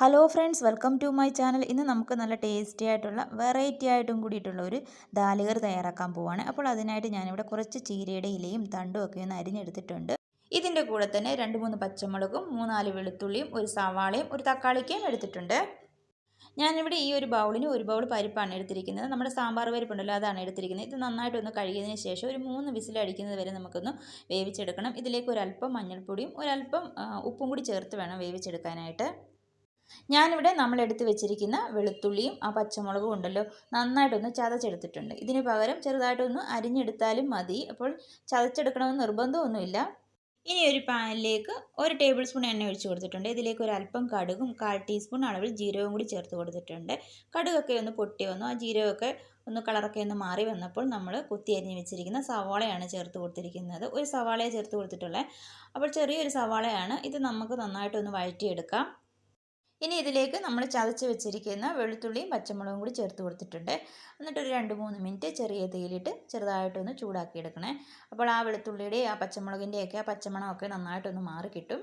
Hello friends welcome to my channel ഇന്ന് നമുക്ക് നല്ല ടേസ്റ്റി ആയിട്ടുള്ള വെറൈറ്റി ആയിട്ടും കൂടിയിട്ടുള്ള ഒരു ദാലുകർ തയ്യാറാക്കാൻ പോവാണ്. അപ്പോൾ അതിനായിട്ട് ഞാനിവിടെ കുറച്ച് ചീരയുടെ ഇലയും തണ്ടും ഒക്കെ ഒന്ന് അരിഞ്ഞെടുത്തിട്ടുണ്ട്. ഇതിന്റെ കൂടെ തന്നെ രണ്ട് മൂന്ന് പച്ചമുളകും മൂന്നാൽ വെളുത്തുള്ളിയും ഒരു സവാളയും ഒരു തക്കാളിക്കയും എടുത്തിട്ടുണ്ട്. ഞാനിവിടെ ഈ ഒരു ബൗളിന് ഒരു ബൗൾ പരിപ്പാണ് എടുത്തിരിക്കുന്നത്. നമ്മുടെ സാമ്പാർ പരിപ്പുണ്ടല്ലോ അതാണ് എടുത്തിരിക്കുന്നത്. ഇത് നന്നായിട്ടൊന്ന് കഴുകിയതിന് ശേഷം ഒരു മൂന്ന് വിസിലടിക്കുന്നത് വരെ നമുക്കൊന്ന് വേവിച്ചെടുക്കണം. ഇതിലേക്ക് ഒരല്പം മഞ്ഞൾപ്പൊടിയും ഒരല്പം ഉപ്പും കൂടി ചേർത്ത് വേണം വേവിച്ചെടുക്കാനായിട്ട്. ഞാനിവിടെ നമ്മൾ എടുത്തു വെച്ചിരിക്കുന്ന വെളുത്തുള്ളിയും ആ പച്ചമുളകും ഉണ്ടല്ലോ നന്നായിട്ടൊന്ന് ചതച്ചെടുത്തിട്ടുണ്ട്. ഇതിന് പകരം ചെറുതായിട്ടൊന്ന് അരിഞ്ഞെടുത്താലും മതി. അപ്പോൾ ചതച്ചെടുക്കണമെന്ന് നിർബന്ധമൊന്നുമില്ല. ഇനി ഒരു പാനിലേക്ക് ഒരു ടേബിൾ സ്പൂൺ എണ്ണ ഒഴിച്ച് കൊടുത്തിട്ടുണ്ട്. ഇതിലേക്ക് ഒരു അല്പം കടുകും കാൽ ടീസ്പൂൺ അളവിൽ ജീരകവും കൂടി ചേർത്ത് കൊടുത്തിട്ടുണ്ട്. കടുകൊക്കെ ഒന്ന് പൊട്ടി വന്നു. ആ ജീരകമൊക്കെ ഒന്ന് കളറൊക്കെ ഒന്ന് മാറി വന്നപ്പോൾ നമ്മൾ കുത്തി അരിഞ്ഞ് വെച്ചിരിക്കുന്ന സവാളയാണ് ചേർത്ത് കൊടുത്തിരിക്കുന്നത്. ഒരു സവാളയെ ചേർത്ത് കൊടുത്തിട്ടുള്ളത്. അപ്പോൾ ചെറിയൊരു സവാളയാണ്. ഇത് നമുക്ക് നന്നായിട്ടൊന്ന് വഴറ്റിയെടുക്കാം. ഇനി ഇതിലേക്ക് നമ്മൾ ചതച്ച് വെച്ചിരിക്കുന്ന വെളുത്തുള്ളിയും പച്ചമുളകും കൂടി ചേർത്ത് കൊടുത്തിട്ടുണ്ട്. എന്നിട്ട് ഒരു രണ്ട് മൂന്ന് മിനിറ്റ് ചെറിയ തീയിലിട്ട് ചെറുതായിട്ടൊന്ന് ചൂടാക്കി എടുക്കണേ. അപ്പോൾ ആ വെളുത്തുള്ളിയുടെ ആ പച്ചമുളകിന്റെയൊക്കെ ആ പച്ചമണമൊക്കെ നന്നായിട്ടൊന്ന് മാറി കിട്ടും.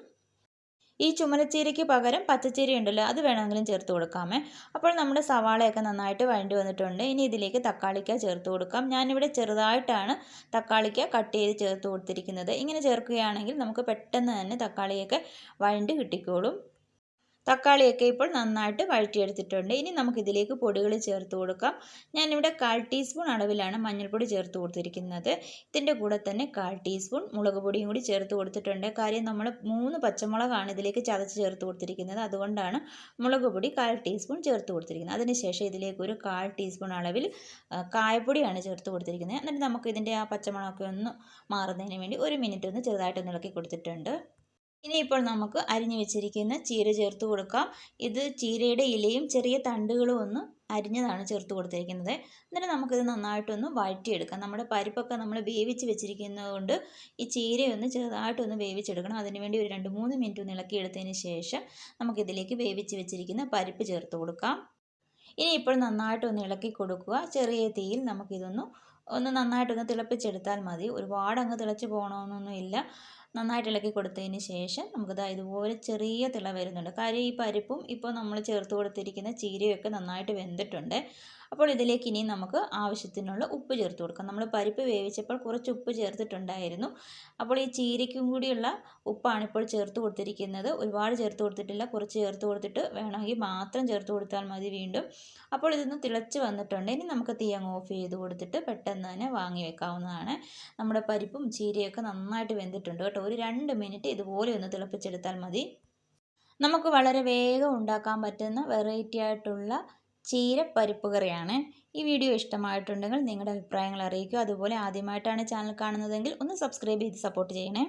ഈ ചുമലച്ചീരയ്ക്ക് പകരം പച്ചച്ചീര ഉണ്ടല്ലോ അത് വേണമെങ്കിലും ചേർത്ത് കൊടുക്കാമേ. അപ്പോൾ നമ്മുടെ സവാളയൊക്കെ നന്നായിട്ട് വഴണ്ടി വന്നിട്ടുണ്ട്. ഇനി ഇതിലേക്ക് തക്കാളിക്ക ചേർത്ത് കൊടുക്കാം. ഞാനിവിടെ ചെറുതായിട്ടാണ് തക്കാളിക്ക കട്ട് ചെയ്ത് ചേർത്ത് കൊടുത്തിരിക്കുന്നത്. ഇങ്ങനെ ചേർക്കുകയാണെങ്കിൽ നമുക്ക് പെട്ടെന്ന് തന്നെ തക്കാളിയൊക്കെ വഴണ്ടി കിട്ടിക്കോളും. തക്കാളിയൊക്കെ ഇപ്പോൾ നന്നായിട്ട് വഴറ്റിയെടുത്തിട്ടുണ്ട്. ഇനി നമുക്കിതിലേക്ക് പൊടികൾ ചേർത്ത് കൊടുക്കാം. ഞാനിവിടെ കാൽ ടീസ്പൂൺ അളവിലാണ് മഞ്ഞൾപ്പൊടി ചേർത്ത് കൊടുത്തിരിക്കുന്നത്. ഇതിന്റെ കൂടെ തന്നെ കാൽ ടീസ്പൂൺ മുളക് പൊടിയും കൂടി ചേർത്ത് കൊടുത്തിട്ടുണ്ട്. കാര്യം നമ്മൾ മൂന്ന് പച്ചമുളകാണ് ഇതിലേക്ക് ചതച്ച് ചേർത്ത് കൊടുത്തിരിക്കുന്നത്. അതുകൊണ്ടാണ് മുളക് പൊടി കാൽ ടീസ്പൂൺ ചേർത്ത് കൊടുത്തിരിക്കുന്നത്. അതിനുശേഷം ഇതിലേക്ക് ഒരു കാൽ ടീസ്പൂൺ അളവിൽ കായപ്പൊടിയാണ് ചേർത്ത് കൊടുത്തിരിക്കുന്നത്. എന്നിട്ട് നമുക്ക് ഇതിന്റെ ആ പച്ചമുളകൊക്കെ ഒന്ന് മാറുന്നതിന് വേണ്ടി ഒരു മിനിറ്റ് ഒന്ന് ചെറുതായിട്ടൊന്ന് ഇളക്കി കൊടുത്തിട്ടുണ്ട്. ഇനിയിപ്പോൾ നമുക്ക് അരിഞ്ഞു വെച്ചിരിക്കുന്ന ചീര ചേർത്ത് കൊടുക്കാം. ഇത് ചീരയുടെ ഇലയും ചെറിയ തണ്ടുകളും ഒന്ന് അരിഞ്ഞതാണ് ചേർത്ത് കൊടുത്തിരിക്കുന്നത്. എന്നിട്ട് നമുക്കിത് നന്നായിട്ടൊന്ന് വഴറ്റിയെടുക്കാം. നമ്മുടെ പരിപ്പൊക്കെ നമ്മൾ വേവിച്ച് വെച്ചിരിക്കുന്നതുകൊണ്ട് ഈ ചീരയൊന്ന് ചെറുതായിട്ടൊന്ന് വേവിച്ചെടുക്കണം. അതിനുവേണ്ടി ഒരു രണ്ട് മൂന്ന് മിനിറ്റ് ഒന്ന് ഇളക്കിയെടുത്തതിന് ശേഷം നമുക്കിതിലേക്ക് വേവിച്ച് വെച്ചിരിക്കുന്ന പരിപ്പ് ചേർത്ത് കൊടുക്കാം. ഇനി ഇപ്പോൾ നന്നായിട്ടൊന്ന് ഇളക്കി കൊടുക്കുക. ചെറിയ തീയിൽ നമുക്കിതൊന്ന് ഒന്ന് നന്നായിട്ടൊന്ന് തിളപ്പിച്ചെടുത്താൽ മതി. ഒരുപാട് അങ്ങ് തിളച്ച് പോകണമെന്നൊന്നുമില്ല. നന്നായിട്ട് ഇളക്കി കൊടുത്തതിന് ശേഷം നമുക്ക് നമുക്കിത് ഇതുപോലെ ചെറിയ തിള വരുന്നുണ്ട്. കാര്യം ഈ പരിപ്പും ഇപ്പോൾ നമ്മൾ ചേർത്ത് കൊടുത്തിരിക്കുന്ന ചീരയൊക്കെ നന്നായിട്ട് വെന്തിട്ടുണ്ട്. അപ്പോൾ ഇതിലേക്ക് ഇനി നമുക്ക് ആവശ്യത്തിനുള്ള ഉപ്പ് ചേർത്ത് കൊടുക്കാം. നമ്മൾ പരിപ്പ് വേവിച്ചപ്പോൾ കുറച്ച് ഉപ്പ് ചേർത്തിട്ടുണ്ടായിരുന്നു. അപ്പോൾ ഈ ചീരയ്ക്കും കൂടിയുള്ള ഉപ്പാണ് ഇപ്പോൾ ചേർത്ത് കൊടുത്തിരിക്കുന്നത്. ഒരുപാട് ചേർത്ത് കൊടുത്തിട്ടില്ല. കുറച്ച് ചേർത്ത് കൊടുത്തിട്ട് വേണമെങ്കിൽ മാത്രം ചേർത്ത് കൊടുത്താൽ മതി വീണ്ടും. അപ്പോൾ ഇതൊന്ന് തിളച്ച് വന്നിട്ടുണ്ട്. ഇനി നമുക്ക് തീ അങ്ങ് ഓഫ് ചെയ്ത് കൊടുത്തിട്ട് പെട്ടെന്ന് തന്നെ വാങ്ങി വെക്കാവുന്നതാണ്. നമ്മുടെ പരിപ്പും ചീരയൊക്കെ നന്നായിട്ട് വെന്തിട്ടുണ്ട് ഒരു രണ്ട് മിനിറ്റ് ഇതുപോലെ ഒന്ന് തിളപ്പിച്ചെടുത്താൽ മതി. നമുക്ക് വളരെ വേഗം ഉണ്ടാക്കാൻ പറ്റുന്ന വെറൈറ്റി ആയിട്ടുള്ള ചീര പരിപ്പ് കറിയാണ്. ഈ വീഡിയോ ഇഷ്ടമായിട്ടുണ്ടെങ്കിൽ നിങ്ങളുടെ അഭിപ്രായങ്ങൾ അറിയിക്കുക. അതുപോലെ ആദ്യമായിട്ടാണ് ചാനൽ കാണുന്നതെങ്കിൽ ഒന്ന് സബ്സ്ക്രൈബ് ചെയ്ത് സപ്പോർട്ട് ചെയ്യണേ.